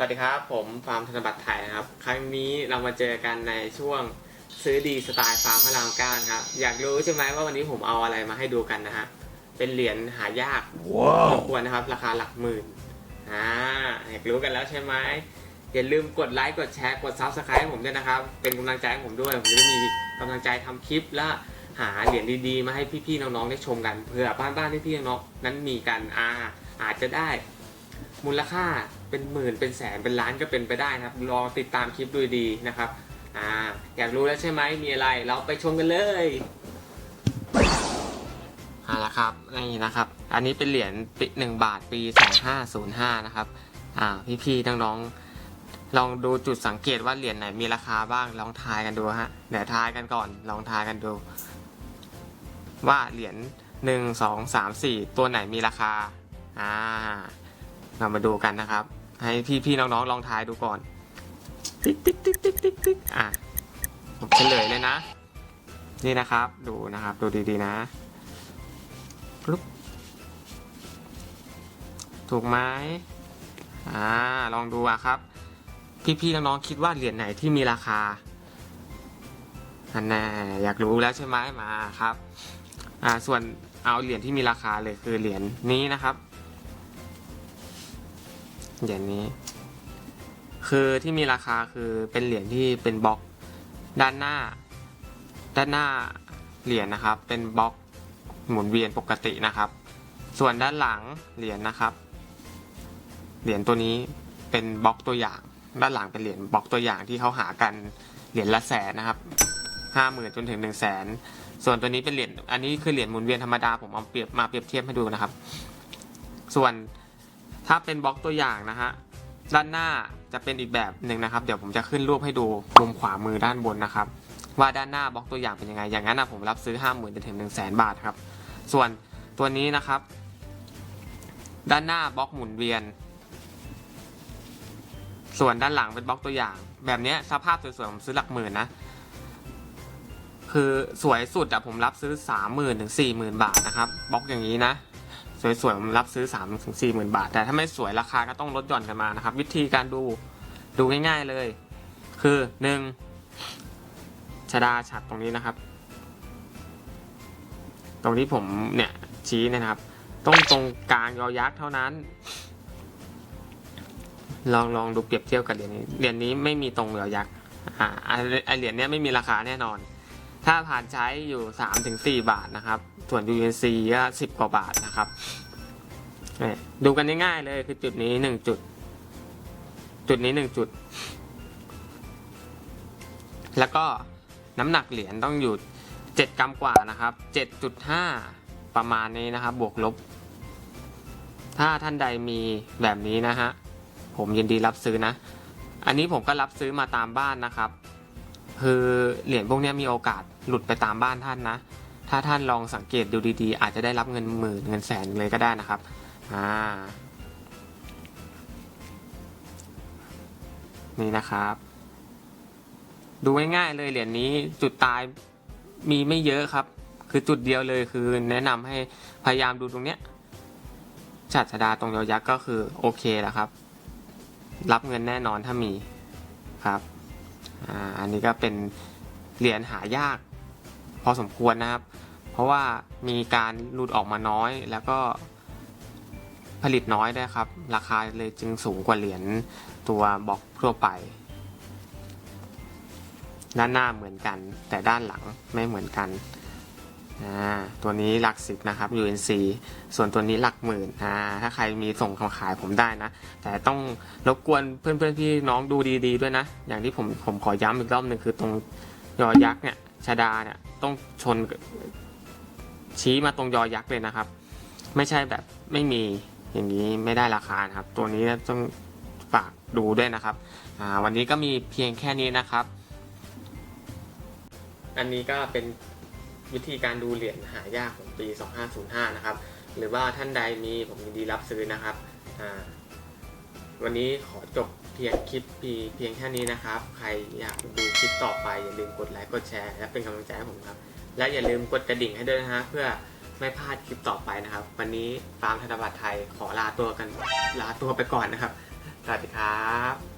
สวัสดีครับ ผมฟาร์มธนบัตรไทยนะครับ ครั้งนี้เรามาเจอกันในช่วงซื้อดีสไตล์ฟาร์มพระรามเก้านะครับ อยากรู้ใช่ไหมว่าวันนี้ผมเอาอะไรมาให้ดูกันนะฮะ เป็นเหรียญหายากพอควรนะครับ ราคาหลักหมื่นอ่าอยากรู้กันแล้วใช่ไหมอย่าลืมกดไลค์กดแชร์กดซับสไครต์ให้ผมด้วยนะครับ เป็นกำลังใจให้ผมด้วย ผมจะได้มีกำลังใจทำคลิปและหาเหรียญดีๆ มาให้พี่ๆน้องๆได้ชมกันเผื่อบ้านๆที่พี่น้องๆนั้นมีกันอ่าอาจจะได้ มูลค่าเป็นหมื่นเป็นแสนเป็นล้านก็เป็นไปได้นะครับรอติดตามคลิปดูดีนะครับอ่าอยากรู้แล้วใช่ไหมมีอะไรเราไปชมกันเลยเอาละครับนี่นะครับ อันนี้เป็นเหรียญปีหนึ่งบาทปี 2505 นะครับอ่าพี่ๆน้องๆลองดูจุดสังเกตว่าเหรียญไหนมีราคาบ้างลองทายกันดูฮะเดี๋ยวทายกันก่อนลองทายกันดู ว่าเหรียญหนึ่งสองสามสี่ตัวไหนมีราคาอ่า เรามาดูกันนะครับ ให้พี่ๆน้องๆลองทายดูก่อน ติ๊กติ๊กติ๊กติ๊กติ๊กติ๊กอะผมเฉลยเลยนะ นี่นะครับ ดูนะครับ ดูดีๆนะปุ๊บถูกไหมอ่า ลองดูอะครับ พี่ๆน้องๆคิดว่าเหรียญไหนที่มีราคาอันแน่อยากรู้แล้วใช่ไหมมาครับ อ่า ส่วนเอาเหรียญที่มีราคาเลยคือเหรียญนี้นะครับ เหรียญนี้ คือที่มีราคาคือเป็นเหรียญที่เป็นบล็อกด้านหน้า ด้านหน้าเหรียญนะครับ เป็นบล็อกหมุนเวียนปกตินะครับ ส่วนด้านหลังเหรียญนะครับ เหรียญตัวนี้เป็นบล็อกตัวอย่าง ด้านหลังเป็นเหรียญบล็อกตัวอย่างที่เขาหากันเหรียญละแสนนะครับห้าหมื่นจนถึงหนึ่งแสนส่วนตัวนี้เป็นเหรียญอันนี้คือเหรียญหมุนเวียนธรรมดาผมเอาเปรียบมาเปรียบเทียบให้ดูนะครับ ส่วน ถ้าเป็นบล็อกตัวอย่างนะฮะด้านหน้าจะเป็นอีกแบบหนึ่งนะครับ เดี๋ยวผมจะขึ้นรูปให้ดูมุมขวามือด้านบนนะครับ ว่าด้านหน้าบล็อกตัวอย่างเป็นยังไง อย่างนั้นนะผมรับซื้อ 5 0,000ื่นจนถึง1 0 0 0 0แบาทครับ ส่วนตัวนี้นะครับ ด้านหน้าบล็อกหมุนเวียน ส่วนด้านหลังเป็นบล็อกตัวอย่าง แบบนี้สภาพสวยๆผมซื้อหลักหมื่นนะคือสวยสุดอะผมรับซื้อ 30,000ถึง40,000บาทนะครับบล็อกอย่างนี้นะ สวยๆผมรับซื้อ3ามถึงสี่หมื่นบาท แต่ถ้าไม่สวยราคาก็ต้องลดหย่อนกันมานะครับ วิธีการดูดูง่ายๆเลย คือหนึ่งชดาฉัดตรงนี้นะครับ ตรงที่ผมเนี่ยชี้นะครับต้องตรงกลางยอยักษ์เท่านั้น ลองลองดูเปรียบเทียบกับเหรียญนี้เหรียญนี้ไม่มีตรงยอยักษ์อ่าไอ้ไอเหรียญเนี้ยไม่มีราคาแน่นอน ถ้าผ่านใช้อยู่3ถึง4บาทนะครับ ส่วน UNC ก็10 กว่าบาทนะครับ ดูกันง่ายๆเลยคือจุดนี้ 1 จุด จุดนี้ 1 จุด แล้วก็น้ำหนักเหรียญต้องอยู่ 7 กรัมกว่านะครับ 7.5 ประมาณนี้นะครับ บวกลบ ถ้าท่านใดมีแบบนี้นะฮะ ผมยินดีรับซื้อนะ อันนี้ผมก็รับซื้อมาตามบ้านนะครับ คือเหรียญพวกนี้มีโอกาสหลุดไปตามบ้านท่านนะ ถ้าท่านลองสังเกตดูดีๆ อาจจะได้รับเงินหมื่นเงินแสนเลยก็ได้นะครับอ่านี่นะครับ ดูง่ายๆเลยเหรียญนี้จุดตายมีไม่เยอะครับ คือจุดเดียวเลยคือแนะนำให้พยายามดูตรงเนี้ยจัดชดาตรงยอยักษ์ก็คือโอเคแล้วครับ รับเงินแน่นอนถ้ามีครับ อ่าอันนี้ก็เป็นเหรียญหายาก พอสมควรนะครับ เพราะว่ามีการหลุดออกมาน้อยแล้วก็ผลิตน้อยด้วยครับ ราคาเลยจึงสูงกว่าเหรียญตัวบล็อกทั่วไป ด้านหน้าเหมือนกัน แต่ด้านหลังไม่เหมือนกัน อ่าตัวนี้หลักสิบนะครับ UNC ส่วนตัวนี้หลักหมื่นอ่าถ้าใครมีส่งคำขายผมได้นะ แต่ต้องรบกวนเพื่อนๆพี่น้องดูดีๆด้วยนะ อย่างที่ผมผมขอย้ำอีกรอบหนึ่งคือตรงยอยักษ์เนี่ยชดาเนี่ยต้องชนชี้มาตรงยอยักษ์เลยนะครับ ไม่ใช่แบบไม่มีอย่างนี้ไม่ได้ราคาครับ ตัวนี้ต้องฝากดูด้วยนะครับอ่าวันนี้ก็มีเพียงแค่นี้นะครับ อันนี้ก็เป็น วิธีการดูเหรียญหายากของปี 2505 นะครับ หรือว่าท่านใดมีผมยินดีรับซื้อนะครับ วันนี้ขอจบเพียงคลิปเพียงแค่นี้นะครับ ใครอยากดูคลิปต่อไปอย่าลืมกดไลค์กดแชร์และเป็นกำลังใจให้ผมครับ และอย่าลืมกดกระดิ่งให้ด้วยนะฮะเพื่อไม่พลาดคลิปต่อไปนะครับ วันนี้ฟาร์มธนบัตรไทยขอลาตัวกันลาตัวไปก่อนนะครับ สวัสดีครับ